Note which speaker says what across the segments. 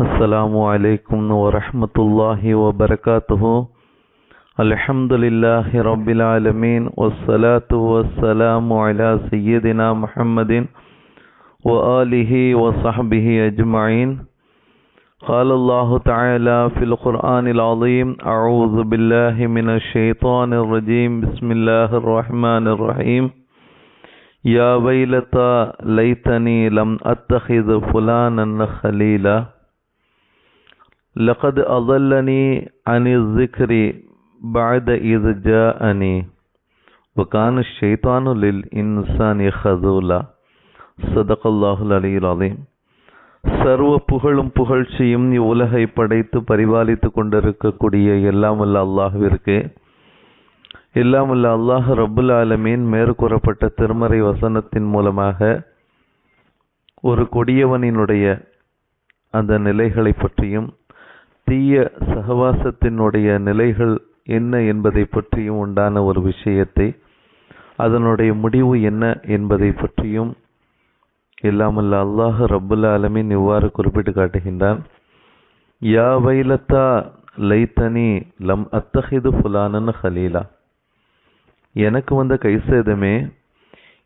Speaker 1: السلام عليكم ورحمة الله وبركاته. الحمد لله رب العالمين والصلاة والسلام على سيدنا محمد وآله وصحبه أجمعين قال الله تعالى في القرآن العظيم أعوذ بالله من الشيطان الرجيم بسم الله الرحمن الرحيم يا ويلتى ليتني لم أتخذ فلانا خليلا لقد أضلني عن الذكر بعد إذ جاءني وكان الشيطان للإنسان خذولا صدق الله العلي العظيم சர்வ புகழும் புகழ்ச்சியும் இவ்வுலகை படைத்து பரிபாலித்துக் கொண்டிருக்கக்கூடிய எல்லாம் வல்ல அல்லாஹ்விற்கு எல்லாம் வல்ல அல்லாஹ் ரப்புல் ஆலமீன் மேற்கூறப்பட்ட திருமறை வசனத்தின் மூலமாக ஒரு கொடியவனினுடைய அந்த நிலைகளை பற்றியும் தீய சகவாசத்தினுடைய நிலைகள் என்ன என்பதை பற்றியும் உண்டான ஒரு விஷயத்தை அதனுடைய முடிவு என்ன என்பதை பற்றியும் இல்லாமல் அல்லாஹ் ரப்புல் ஆலமின் இவ்வாறு குறிப்பிட்டு காட்டுகின்றான். யா வைலத்தா லைத்தனி லம் அத்தஹிது ஃபுலானன் ஹலீலா. எனக்கு வந்த கைசேதமே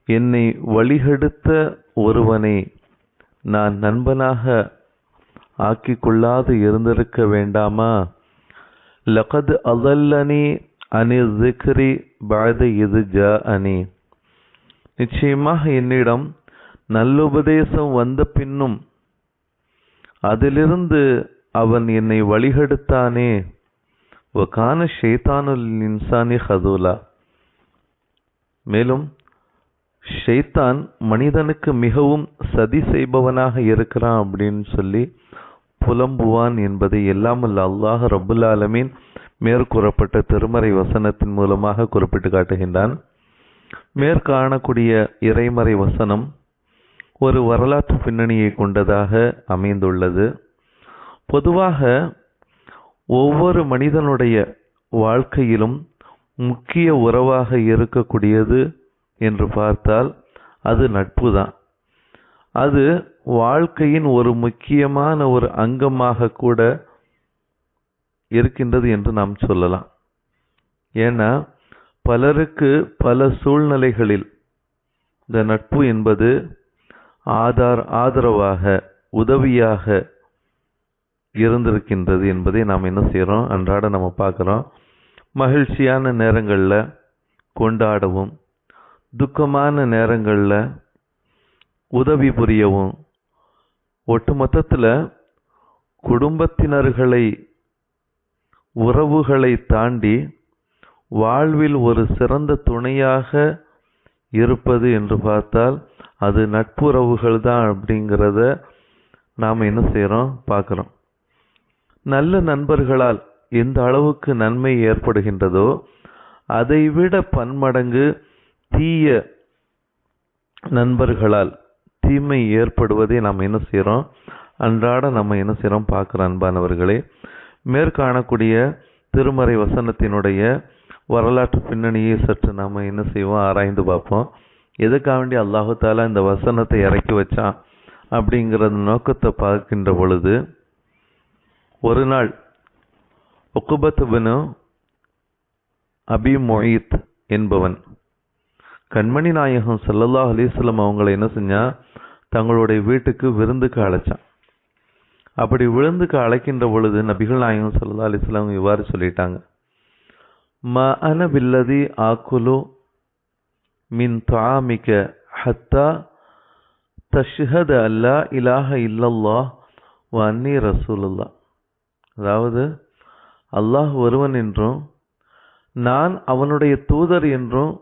Speaker 1: என்னை வழிகெடுத்த ஒருவனை நான் நண்பனாக ஆக்கி கொள்ளாது இருந்திருக்க வேண்டாமா? லகத் அதல்லனி அனி ஜிக்ரி பாத இது ஜ அனி நிச்சயமாக என்னிடம் நல்லுபதேசம் வந்த பின்னும் அதிலிருந்து அவன் என்னை வழிகெடுத்தானே. வகான ஷெய்தானுல் இன்சானி ஹதூலா. மேலும் ஷெய்தான் மனிதனுக்கு மிகவும் சதி செய்பவனாக இருக்கிறான் அப்படின்னு சொல்லி புலம்புவான் என்பதை எல்லாமல்ல. அல்லாஹ் ரபுல் ஆலமீன் மேற்கூறப்பட்ட திருமறை வசனத்தின் மூலமாக குறிப்பிட்டு காட்டுகின்றான். மேற்காணக்கூடிய இறைமறை வசனம் ஒரு வரலாற்று பின்னணியை கொண்டதாக அமைந்துள்ளது. பொதுவாக ஒவ்வொரு மனிதனுடைய வாழ்க்கையிலும் முக்கிய உறவாக இருக்கக்கூடியது என்று பார்த்தால் அது நட்பு தான் அது வாழ்க்கையின் ஒரு முக்கியமான ஒரு அங்கமாக கூட இருக்கின்றது என்று நாம் சொல்லலாம். ஏன்னா பலருக்கு பல சூழ்நிலைகளில் இந்த நட்பு என்பது ஆதார் ஆதரவாக உதவியாக இருந்திருக்கின்றது என்பதை நாம் என்ன செய்கிறோம் அன்றாட நம்ம பார்க்குறோம். மகிழ்ச்சியான நேரங்களில் கொண்டாடவும் துக்கமான நேரங்களில் உதவி புரியவும் ஒட்டுமொத்தத்தில் குடும்பத்தினர்களை உறவுகளை தாண்டி வாழ்வில் ஒரு சிறந்த துணையாக இருப்பது என்று பார்த்தால் அது நட்புறவுகள் தான் அப்படிங்கிறத நாம் என்ன செய்கிறோம் பார்க்குறோம். நல்ல நண்பர்களால் எந்த அளவுக்கு நன்மை ஏற்படுகின்றதோ அதைவிட பன்மடங்கு தீய நண்பர்களால் தீமை ஏற்படுவதை நாம் என்ன செய்கிறோம் அன்றாட நம்ம என்ன செய்கிறோம் பார்க்குற அன்பானவர்களே மேற்காணக்கூடிய திருமறை வசனத்தினுடைய வரலாற்று பின்னணியை சற்று நாம் என்ன செய்வோம்? ஆராய்ந்து பார்ப்போம். எதுக்காக வேண்டி அல்லாஹு தாலா இந்த வசனத்தை இறக்கி வச்சான்? அப்படிங்கிற நோக்கத்தை பார்க்கின்ற பொழுது ஒரு நாள் ஒக்குபத்துபனு அபி மொயித் என்பவன் கண்மணி நாயகம் சல்லல்லா அலிஸ்லம் அவங்கள என்ன செஞ்சால் தங்களுடைய வீட்டுக்கு விருந்துக்கு அழைச்சான். அப்படி விருந்துக்கு அழைக்கின்ற பொழுது நபிகள் நாயகம் சல்லா அலிஸ்லாம் இவ்வாறு சொல்லிட்டாங்க. ம அன பில்லதி ஆக்குலு மின் தாமிக்க ஹத்தா தஷ்ஹத் அல்லா இலாஹ இல்லல்லா வன்னி ரசூலுல்லா அதாவது அல்லாஹ் ஒருவன் என்றும் நான் அவனுடைய தூதர் என்றும்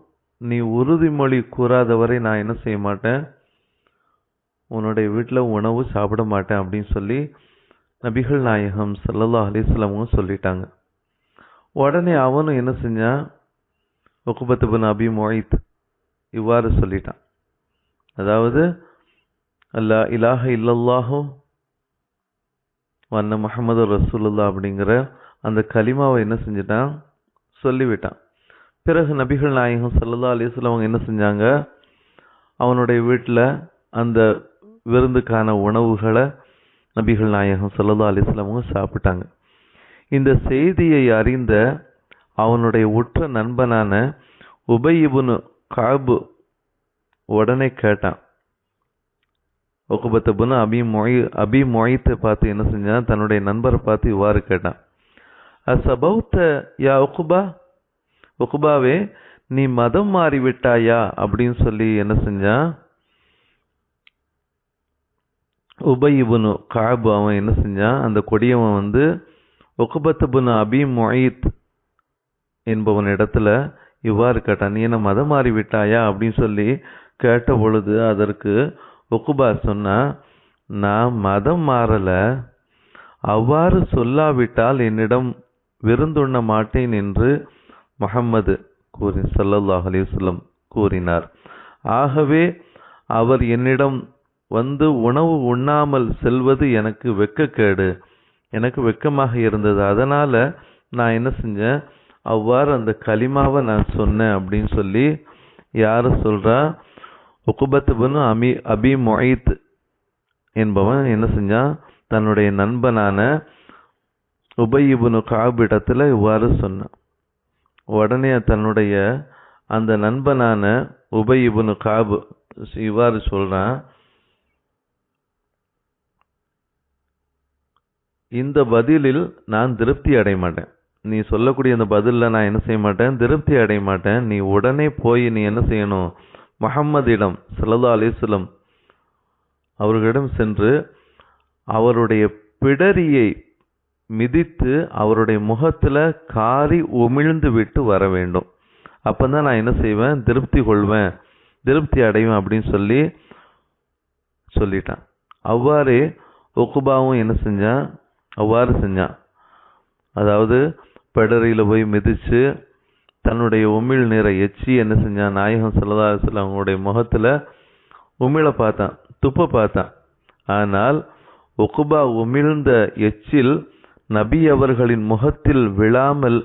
Speaker 1: நீ உறுதிமொழி கூறாதவரை நான் என்ன செய்ய மாட்டேன்? உன்னுடைய வீட்டில் உணவு சாப்பிட மாட்டேன் அப்படின்னு சொல்லி நபிகள் நாயகம் சல்லல்லா அலிஸ்லாமும் சொல்லிட்டாங்க. உடனே அவனும் என்ன செஞ்சான்? ஒக்குபத்துபன் அபி மொய்த் இவ்வாறு சொல்லிட்டான். அதாவது அல்லா இலாஹ இல்லல்லாஹோ வண்ண முகமது ரசூலுல்லா அப்படிங்கிற அந்த கலிமாவை என்ன செஞ்சிட்டான்? சொல்லிவிட்டான். பிறகு நபிகள் நாயகம் சல்லா அலிஸ்லாம் அவங்க என்ன செஞ்சாங்க? அவனுடைய வீட்டில் அந்த விருந்துக்கான உணவுகளை நபிகள் நாயகம் சல்லா அவங்க சாப்பிட்டாங்க. இந்த செய்தியை அறிந்த அவனுடைய உற்ற நண்பனான உபயிபுனு காபு உடனே கேட்டான். ஒகுபத்தபுன்னு அபி மொய் அபி மொய்த்தை பார்த்து என்ன செஞ்சான்? தன்னுடைய நண்பரை பார்த்து இவ்வாறு கேட்டான். அசபௌத்த யா ஒகுபா உகுபாவே நீ மதம் மாறிவிட்டாயா? அப்படின்னு சொல்லி என்ன செஞ்சான்? உபயிபுனு காபு அவன் என்ன செஞ்சான்? அந்த கொடியவன் வந்து உகுபத்துபுனு அபி மொயித் என்பவன் இடத்துல இவ்வாறு கேட்டான் நீ என்ன மதம் மாறிவிட்டாயா? அப்படின்னு சொல்லி கேட்ட பொழுது அதற்கு ஒக்குபா சொன்னா நான் மதம் மாறலை அவ்வாறு சொல்லாவிட்டால் என்னிடம் விருந்துண்ண மாட்டேன் என்று முகம்மது கூறி சல்லல்லாஹ் அலிவசல்லம் கூறினார். ஆகவே அவர் என்னிடம் வந்து உணவு உண்ணாமல் செல்வது எனக்கு வெக்கக்கேடு எனக்கு வெக்கமாக இருந்தது. அதனால் நான் என்ன செஞ்சேன்? அவ்வாறு அந்த களிமாவை நான் சொன்னேன் அப்படின்னு சொல்லி யார் சொல்கிறா உக்குபத்துபனு அமி அபி மொய்த் என்பவன் என்ன செஞ்சான்? தன்னுடைய நண்பனான உபயிபுனு காபிடத்தில் இவ்வாறு சொன்னான். உடனே தன்னுடைய அந்த நண்பனான உபயிபுனு காபு இவ்வாறு சொல்கிறான் இந்த பதிலில் நான் திருப்தி அடைய மாட்டேன். நீ சொல்லக்கூடிய அந்த பதிலில் நான் என்ன செய்ய மாட்டேன்? திருப்தி அடைய மாட்டேன். நீ உடனே போய் நீ என்ன செய்யணும்? முகம்மதிடம் சல்லா அலிஸ்லம் அவர்களிடம் சென்று அவருடைய பிடரியை மிதித்து அவருடைய முகத்தில் காரி உமிழ்ந்து விட்டு வர வேண்டும். அப்பதான் நான் என்ன செய்வேன்? திருப்தி கொள்வேன். திருப்தி அடைவேன் அப்படின்னு சொல்லி சொல்லிட்டான். அவ்வாறே ஒக்குபாவும் என்ன செஞ்சான்? அவ்வாறு செஞ்சான். அதாவது பெடரியில் போய் மிதித்து தன்னுடைய உமிழ் நிற எச்சி என்ன செஞ்சான்? நாயகம் சல்லதாசல் அவங்களுடைய முகத்தில் உமிழ பார்த்தான் துப்ப பார்த்தான். ஆனால் ஒக்குபா உமிழ்ந்த எச்சில் நபி அவர்களின் முகத்தில் விழாமல்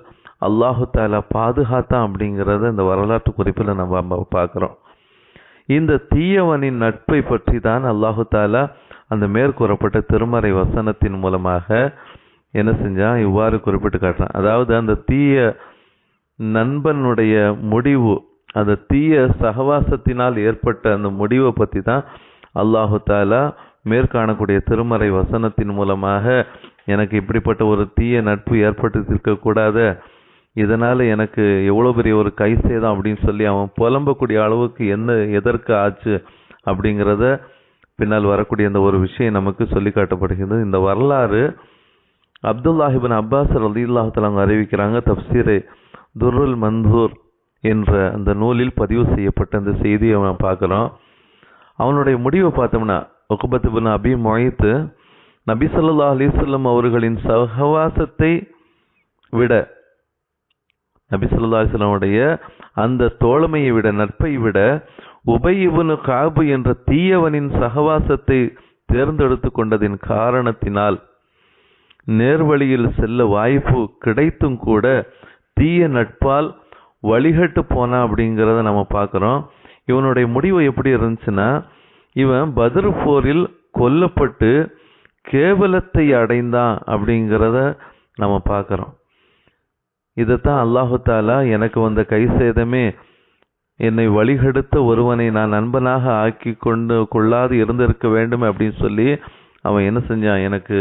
Speaker 1: அல்லாஹு தாலா பாதுகாத்தான் அப்படிங்கிறத இந்த வரலாற்று குறிப்பில் நம்ம பார்க்குறோம். இந்த தீயவனின் நட்பை பற்றி தான் அல்லாஹு தாலா அந்த மேற்கூறப்பட்ட திருமறை வசனத்தின் மூலமாக என்ன செஞ்சான்? இவ்வாறு குறிப்பிட்டு காட்டுறான். அதாவது அந்த தீய நண்பனுடைய முடிவு அந்த தீய சகவாசத்தினால் ஏற்பட்ட அந்த முடிவை பற்றி தான் அல்லாஹு தாலா மேற்காணக்கூடிய திருமறை வசனத்தின் மூலமாக எனக்கு இப்படிப்பட்ட ஒரு தீய நட்பு ஏற்பட்டு இருக்கக்கூடாத இதனால் எனக்கு எவ்வளோ பெரிய ஒரு கை சேதம் அப்படின்னு சொல்லி அவன் புலம்பக்கூடிய அளவுக்கு என்ன எதற்கு ஆச்சு அப்படிங்கிறத பின்னால் வரக்கூடிய அந்த ஒரு விஷயம் நமக்கு சொல்லி காட்டப்படுகிறது இந்த வரலாறு அப்துல்லாஹிபின் அப்பாஸ் ரலி அவங்க அறிவிக்கிறாங்க தப்சீரை துர்ருல் மன்சூர் என்ற அந்த நூலில் பதிவு செய்யப்பட்ட அந்த செய்தியை அவன் பார்க்குறோம். அவனுடைய முடிவை பார்த்தோம்னா ஒக்குபத்துபின் அபி மொய்த்து நபி சொல்லா அலிசல்லம் அவர்களின் சகவாசத்தை விட நபி சொல்லா அலிஸ்லாமுடைய அந்த தோழமையை விட நட்பை விட உபயிபுனு காபு என்ற தீயவனின் சகவாசத்தை தேர்ந்தெடுத்து கொண்டதின் காரணத்தினால் நேர்வழியில் செல்ல வாய்ப்பு கிடைத்தும் கூட தீய நட்பால் வழிகட்டு போனா அப்படிங்கிறத நம்ம பார்க்குறோம். இவனுடைய முடிவு எப்படி இருந்துச்சுன்னா இவன் பதிர் போரில் கொல்லப்பட்டு கேவலத்தை அடைந்தான் அப்படிங்கிறத நம்ம பார்க்குறோம். இதைத்தான் அல்லாஹு தாலா எனக்கு வந்த கை சேதமே என்னை வழிகெடுத்த ஒருவனை நான் நண்பனாக ஆக்கி கொண்டு கொள்ளாது இருந்திருக்க வேண்டும் அப்படின்னு சொல்லி அவன் என்ன செஞ்சான்? எனக்கு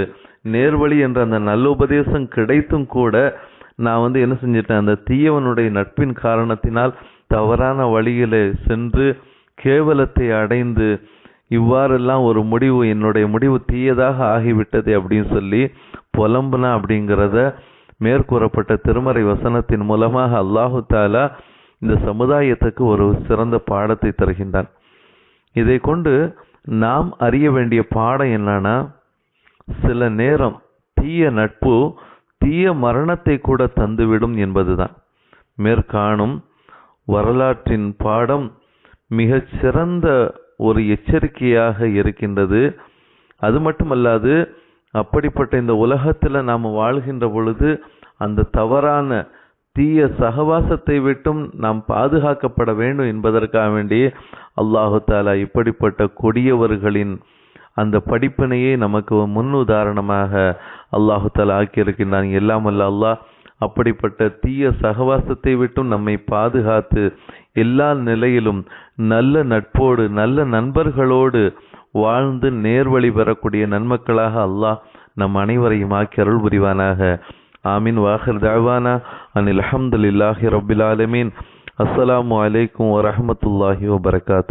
Speaker 1: நேர்வழி என்ற அந்த நல்ல உபதேசம் கிடைத்தும் கூட நான் வந்து என்ன செஞ்சிட்டேன்? அந்த தீயவனுடைய நட்பின் காரணத்தினால் தவறான வழியில் சென்று கேவலத்தை அடைந்து இவ்வாறெல்லாம் ஒரு முடிவு என்னுடைய முடிவு தீயதாக ஆகிவிட்டது அப்படின்னு சொல்லி புலம்புனா அப்படிங்கிறத மேற்கூறப்பட்ட திருமறை வசனத்தின் மூலமாக அல்லாஹு தாலா இந்த சமுதாயத்துக்கு ஒரு சிறந்த பாடத்தை தருகின்றான். இதை கொண்டு நாம் அறிய வேண்டிய பாடம் என்னன்னா சில நேரம் தீய நட்பு தீய மரணத்தை கூட தந்துவிடும் என்பதுதான். மேற்காணும் வரலாற்றின் பாடம் மிகச்சிறந்த ஒரு எச்சரிக்கையாக இருக்கின்றது. அது மட்டுமல்லாது அப்படிப்பட்ட இந்த உலகத்தில் நாம் வாழ்கின்ற பொழுது அந்த தவறான தீய சகவாசத்தை விட்டும் நாம் பாதுகாக்கப்பட வேண்டும் என்பதற்காக வேண்டி அல்லாஹு தாலா இப்படிப்பட்ட கொடியவர்களின் அந்த படிப்பினையே நமக்கு முன்னுதாரணமாக அல்லாஹு தாலா ஆக்கியிருக்கின்றான். எல்லாம் அல்ல அல்லாஹ் அப்படிப்பட்ட தீய சகவாசத்தை விட்டும் நம்மை பாதுகாத்து எல்லா நிலையிலும் நல்ல நட்போடு நல்ல நண்பர்களோடு வாழ்ந்து நேர்வழி பெறக்கூடிய நன்மக்களாக அல்லாஹ் நம் அனைவரையும் ஆக்கி அருள் புரிவானாக. ஆமீன். வாஹர் தாவானா அனில் அல்ஹம்துலில்லாஹி ரப்பில் ஆலமீன். அஸ்லாம் அலைக்கும் வரமத்துல்லாஹி வபர்காத்து.